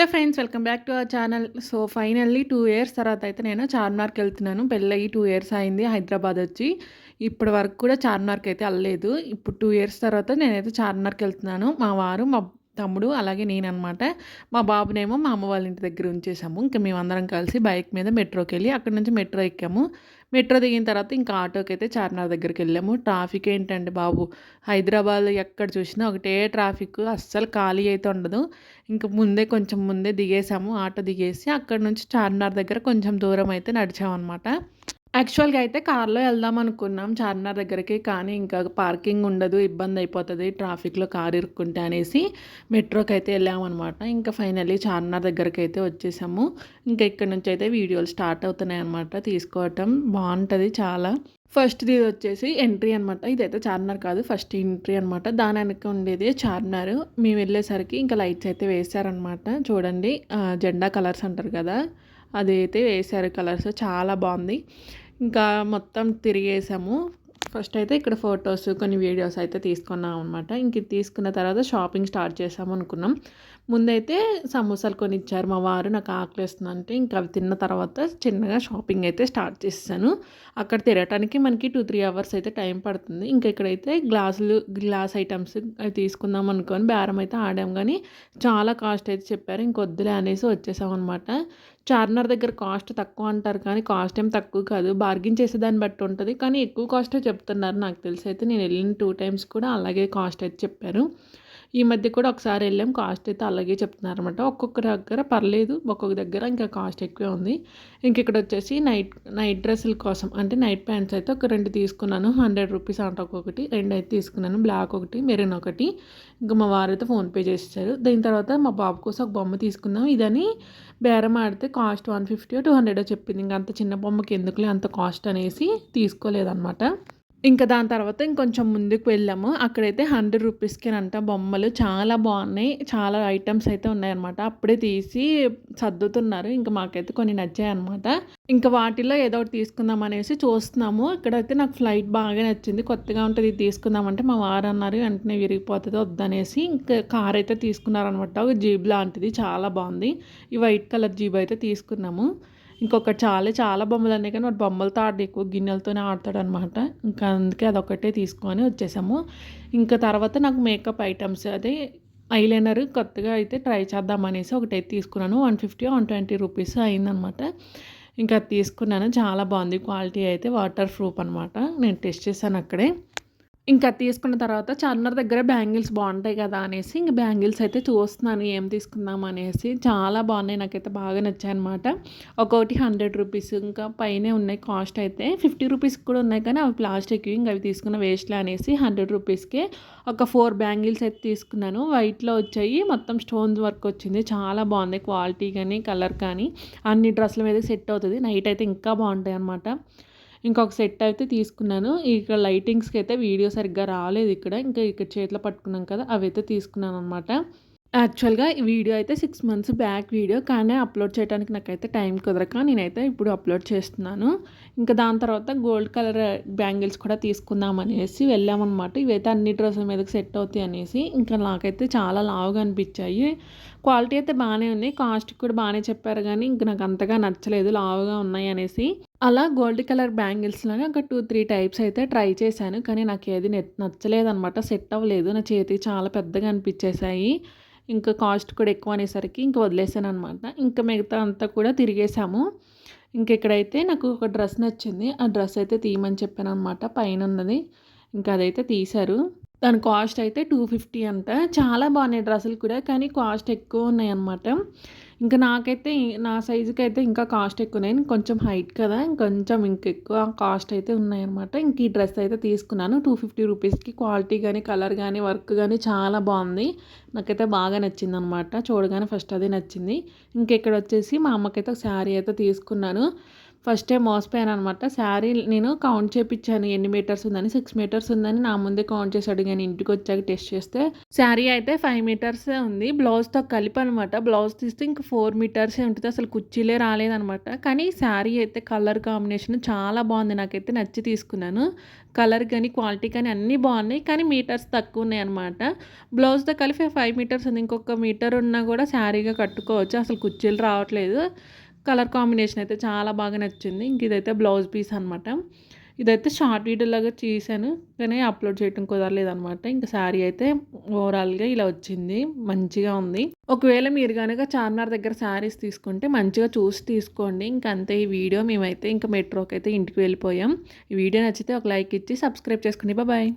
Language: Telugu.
Hello friends welcome back to our channel. So finally two years తర్వాత అయితే నేను చార్మినార్కి వెళ్తున్నాను. పెళ్ళయి టూ ఇయర్స్ అయింది హైదరాబాద్ వచ్చి. ఇప్పటి వరకు కూడా చార్మినార్కి అయితే వెళ్ళలేదు. ఇప్పుడు టూ ఇయర్స్ తర్వాత నేనైతే చార్మినార్కి వెళ్తున్నాను. మా వారు మా తమ్ముడు అలాగే నేననమాట మా బాబునేమో మా అమ్మ వాళ్ళ ఇంటి దగ్గర ఉంచేసాము ఇంకా మేమందరం కలిసి బైక్ మీద మెట్రోకి వెళ్ళి అక్కడ నుంచి మెట్రో ఎక్కాము. మెట్రో దిగిన తర్వాత ఇంకా ఆటోకి అయితే చార్మినార్ దగ్గరికి వెళ్ళాము. ట్రాఫిక్ ఏంటండి బాబు? హైదరాబాద్ ఎక్కడ చూసినా ఒకటే ట్రాఫిక్. అస్సలు ఖాళీ అయితే ఉండదు. ఇంకా ముందే కొంచెం ముందే దిగేసాము ఆటో దిగేసి అక్కడ నుంచి చార్మినార్ దగ్గర కొంచెం దూరం అయితే నడిచామన్నమాట. యాక్చువల్గా అయితే కార్లో వెళ్దాం అనుకున్నాం. చార్మినార్ దగ్గరికి కానీ ఇంకా పార్కింగ్ ఉండదు ఇబ్బంది అయిపోతుంది ట్రాఫిక్లో కార్ ఇరుక్కుంటే అనేసి మెట్రోకి అయితే వెళ్ళామన్నమాట. ఇంకా ఫైనల్లీ చార్మినార్ దగ్గరికి అయితే వచ్చేసాము. ఇంకా ఇక్కడ నుంచి అయితే వీడియోలు స్టార్ట్ అవుతున్నాయి అనమాట తీసుకోవటం బాగుంటుంది చాలా. ఫస్ట్ది వచ్చేసి ఎంట్రీ అనమాట ఇదైతే చార్మినార్ కాదు ఫస్ట్ ఎంట్రీ అనమాట దాని వెనక ఉండేది చార్మినార్. మేము వెళ్ళేసరికి ఇంకా లైట్స్ అయితే వేసారనమాట చూడండి జెండా కలర్స్ అంటారు కదా. అదైతే వేశారు వేసారు కలర్స్ చాలా బాగుంది. ఇంకా మొత్తం తిరిగేసాము. ఫస్ట్ అయితే ఇక్కడ ఫొటోస్ కొన్ని వీడియోస్ అయితే తీసుకున్నాం అనమాట ఇంక తీసుకున్న తర్వాత షాపింగ్ స్టార్ట్ చేసాము అనుకున్నాం. ముందైతే సమోసాలు కొని ఇచ్చారు మా వారు నాకు ఆకలి అంటే ఇంకా అవి తిన్న తర్వాత చిన్నగా షాపింగ్ అయితే స్టార్ట్ చేశాను అక్కడ తిరగటానికి మనకి టూ త్రీ అవర్స్ అయితే టైం పడుతుంది. ఇంకా ఇక్కడైతే గ్లాసులు గ్లాస్ ఐటమ్స్ అవి తీసుకుందాం అనుకొని బేరం అయితే ఆడాం. కానీ చాలా కాస్ట్ అయితే చెప్పారు. ఇంకొద్దులే అనేసి వచ్చేసాం అనమాట చార్మినార్ దగ్గర కాస్ట్ తక్కువ అంటారు. కానీ కాస్ట్ ఏం తక్కువ కాదు. బార్గింగ్ చేసేదాన్ని బట్టి ఉంటుంది. కానీ ఎక్కువ కాస్టే చెప్తున్నారు నాకు తెలిసి అయితే. నేను వెళ్ళిన టూ టైమ్స్ కూడా అలాగే కాస్ట్ అయితే చెప్పారు. ఈ మధ్య కూడా ఒకసారి వెళ్ళాం కాస్ట్ అయితే అలాగే చెప్తున్నారు అనమాట ఒక్కొక్క దగ్గర పర్లేదు ఒక్కొక్క దగ్గర ఇంకా కాస్ట్ ఎక్కువే ఉంది. ఇంక ఇక్కడ వచ్చేసి నైట్ నైట్ డ్రెస్సుల కోసం అంటే నైట్ ప్యాంట్స్ అయితే ఒక రెండు తీసుకున్నాను హండ్రెడ్ రూపీస్ అంట ఒక్కొక్కటి రెండు అయితే తీసుకున్నాను బ్లాక్ ఒకటి మెరీన్ ఒకటి. ఇంకా మా వారు అయితే ఫోన్పే చేసేసారు. దీని తర్వాత మా బాబు కోసం ఒక బొమ్మ తీసుకున్నాం ఇదని బేరం ఆడితే cost one fifty two hundred చెప్పింది. ఇంకా అంత చిన్న బొమ్మకి ఎందుకులే అంత కాస్ట్ అనేసి తీసుకోలేదన్నమాట. ఇంకా దాని తర్వాత ఇంకొంచెం ముందుకు వెళ్ళాము. అక్కడైతే హండ్రెడ్ రూపీస్కి అంట బొమ్మలు చాలా బాగున్నాయి. చాలా ఐటమ్స్ అయితే ఉన్నాయన్నమాట. అప్పుడే తీసి సర్దుతున్నారు. ఇంకా మాకైతే కొన్ని నచ్చాయి అనమాట ఇంకా వాటిలో ఏదో ఒకటి తీసుకుందాం అనేసి చూస్తున్నాము. ఇక్కడైతే నాకు ఫ్లైట్ బాగా నచ్చింది. కొత్తగా ఉంటుంది ఇది తీసుకుందామంటే మా వారు అన్నారు వెంటనే విరిగిపోతుంది వద్దనేసి. ఇంకా కార్ అయితే తీసుకున్నారనమాట ఒక జీబ్ లాంటిది. చాలా బాగుంది. ఈ వైట్ కలర్ జీబ్ అయితే తీసుకున్నాము. ఇంకొకటి చాలా చాలా బొమ్మలు అన్నీ కానీ వాడు బొమ్మలతో ఆడి ఎక్కువ గిన్నెలతోనే ఆడతాడు అనమాట ఇంకా అందుకే అదొకటే తీసుకొని వచ్చేసాము. ఇంకా తర్వాత నాకు మేకప్ ఐటమ్స్ అదే ఐలైనర్ కొత్తగా అయితే ట్రై చేద్దాం అనేసి ఒకటి తీసుకున్నాను. One fifty one twenty rupees అయిందనమాట. ఇంకా తీసుకున్నాను. చాలా బాగుంది. క్వాలిటీ అయితే వాటర్ ప్రూఫ్ అనమాట. నేను టెస్ట్ చేశాను అక్కడే. ఇంకా తీసుకున్న తర్వాత చార్మినార్ దగ్గర బ్యాంగిల్స్ బాగుంటాయి కదా అనేసి ఇంక బ్యాంగిల్స్ అయితే చూస్తున్నాను ఏం తీసుకుందాం అనేసి. చాలా బాగున్నాయి నాకైతే బాగా నచ్చాయి అనమాట ఒక్కొక్కటి హండ్రెడ్ రూపీస్ ఇంకా పైనే ఉన్నాయి కాస్ట్ అయితే. ఫిఫ్టీ రూపీస్ కూడా ఉన్నాయి కానీ అవి ప్లాస్టిక్ ఇంకా అవి తీసుకున్న వేస్ట్లే అనేసి హండ్రెడ్ రూపీస్కి ఒక ఫోర్ బ్యాంగిల్స్ అయితే తీసుకున్నాను. వైట్లో వచ్చాయి మొత్తం స్టోన్స్ వర్క్ వచ్చింది. చాలా బాగుంది క్వాలిటీ కానీ కలర్ కానీ. అన్ని డ్రెస్ల మీద సెట్ అవుతుంది. నైట్ అయితే ఇంకా బాగుంటాయి అనమాట ఇంకొక సెట్ అయితే తీసుకున్నాను. ఇక్కడ లైటింగ్స్కి అయితే వీడియో సరిగ్గా రాలేదు ఇక్కడ. ఇంకా ఇక్కడ చేతిలో పట్టుకున్నాం కదా అవి అయితే తీసుకున్నాను అనమాట యాక్చువల్గా ఈ వీడియో అయితే సిక్స్ మంత్స్ బ్యాక్ వీడియో కానీ అప్లోడ్ చేయడానికి నాకైతే టైం కుదరక నేనైతే ఇప్పుడు అప్లోడ్ చేస్తున్నాను. ఇంకా దాని తర్వాత గోల్డ్ కలర్ బ్యాంగిల్స్ కూడా తీసుకుందాం అనేసి వెళ్ళామన్నమాట. ఇవైతే అన్ని డ్రెస్సుల మీదకి సెట్ అవుతాయి అనేసి. ఇంకా నాకైతే చాలా లావుగా అనిపించాయి. క్వాలిటీ అయితే బాగానే ఉన్నాయి. కాస్ట్ కూడా బాగానే చెప్పారు కానీ ఇంకా నాకు అంతగా నచ్చలేదు. లావుగా ఉన్నాయి అనేసి. అలా గోల్డ్ కలర్ బ్యాంగిల్స్లోనే ఒక టూ త్రీ టైప్స్ అయితే ట్రై చేశాను. కానీ నాకు ఏది నచ్చలేదు అనమాట సెట్ అవ్వలేదు. నా చేతి చాలా పెద్దగా అనిపించేసాయి ఇంకా కాస్ట్ కూడా ఎక్కువ అనేసరికి ఇంకా వదిలేసాను అనమాట ఇంకా మిగతా అంతా కూడా తిరిగేసాము. ఇంకెక్కడైతే నాకు ఒక డ్రెస్ నచ్చింది. ఆ డ్రెస్ అయితే తీయమని చెప్పాను అనమాట పైన ఉన్నది ఇంకా అదైతే తీశారు. దాని కాస్ట్ అయితే టూ ఫిఫ్టీ అంట. చాలా బాగున్నాయి డ్రెస్సులు కూడా. కానీ కాస్ట్ ఎక్కువ ఉన్నాయి అనమాట ఇంకా నాకైతే నా సైజుకి అయితే ఇంకా కాస్ట్ ఎక్కువ ఉన్నాయి కొంచెం హైట్ కదా ఇంకొంచెం ఇంకెక్కువ కాస్ట్ అయితే ఉన్నాయన్నమాట. ఇంక ఈ డ్రెస్ అయితే తీసుకున్నాను. టూ ఫిఫ్టీ రూపీస్కి క్వాలిటీ కానీ కలర్ కానీ వర్క్ కానీ చాలా బాగుంది. నాకైతే బాగా నచ్చింది అనమాట చూడగానే ఫస్ట్ అదే నచ్చింది. ఇంకెక్కడ వచ్చేసి మా అమ్మకైతే ఒక శారీ అయితే తీసుకున్నాను. ఫస్ట్ టైం మోసపోయాను అనమాట శారీ నేను కౌంట్ చేపించాను ఎన్ని మీటర్స్ ఉందని? సిక్స్ మీటర్స్ ఉందని నా ముందే కౌంట్ చేసి అడిగాను. ఇంటికి వచ్చాక టెస్ట్ చేస్తే శారీ అయితే ఫైవ్ మీటర్సే ఉంది. బ్లౌజ్తో కలిపి అనమాట బ్లౌజ్ తీస్తే ఇంక ఫోర్ మీటర్సే ఉంటుంది. అసలు కుర్చీలే రాలేదనమాట కానీ శారీ అయితే కలర్ కాంబినేషన్ చాలా బాగుంది. నాకైతే నచ్చి తీసుకున్నాను. కలర్ కానీ క్వాలిటీ కానీ అన్నీ బాగున్నాయి. కానీ మీటర్స్ తక్కువ ఉన్నాయి అనమాట బ్లౌజ్తో కలిపి ఫైవ్ మీటర్స్ ఉంది. ఇంకొక మీటర్ ఉన్నా కూడా శారీగా కట్టుకోవచ్చు. అసలు కుర్చీలు రావట్లేదు. కలర్ కాంబినేషన్ అయితే చాలా బాగా నచ్చింది. ఇంక ఇదైతే బ్లౌజ్ పీస్ అనమాట ఇదైతే షార్ట్ వీడియోలాగా చేశాను కానీ అప్లోడ్ చేయడం కుదరలేదు అనమాట ఇంకా శారీ అయితే ఓవరాల్గా ఇలా వచ్చింది. మంచిగా ఉంది. ఒకవేళ మీరు కనుక చార్మినార్ దగ్గర శారీస్ తీసుకుంటే మంచిగా చూసి తీసుకోండి. ఇంక అంతే ఈ వీడియో. మేమైతే ఇంకా మెట్రోకి అయితే ఇంటికి వెళ్ళిపోయాం. ఈ వీడియో నచ్చితే ఒక లైక్ ఇచ్చి సబ్స్క్రైబ్ చేసుకోండి బాయ్.